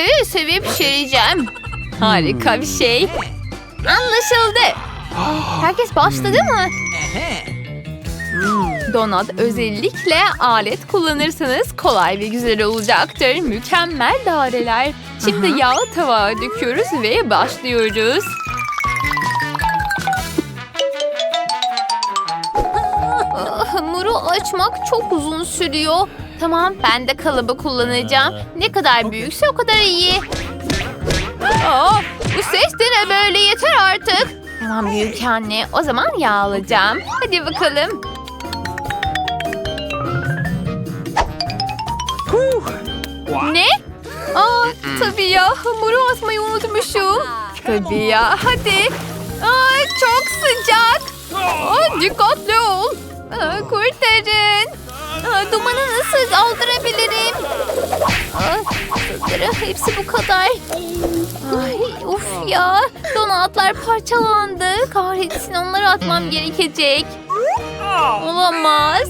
Şekerleri sevip pişireceğim. Harika bir şey. Anlaşıldı. Herkes başladı mı? Donat özellikle alet kullanırsanız kolay ve güzel olacaktır. Mükemmel daireler. Şimdi yağı tavaya döküyoruz ve başlıyoruz. Hamuru açmak çok uzun sürüyor. Tamam ben de kalıbı kullanacağım. Ne kadar büyükse o kadar iyi. Aa, bu ses de ne böyle yeter artık. Tamam büyük anne o zaman yağ alacağım. Hadi bakalım. Ne? Aa, tabii ya hamuru asmayı unutmuşum. Tabii ya hadi. Aa, çok sıcak. Aa, dikkatli ol. Aa, kurtarın. Dumanı nasıl aldırabilirim? Aa, sanırım hepsi bu kadar. Ay, uf ya. Donatlar parçalandı. Kahretsin onları atmam gerekecek. Olamaz.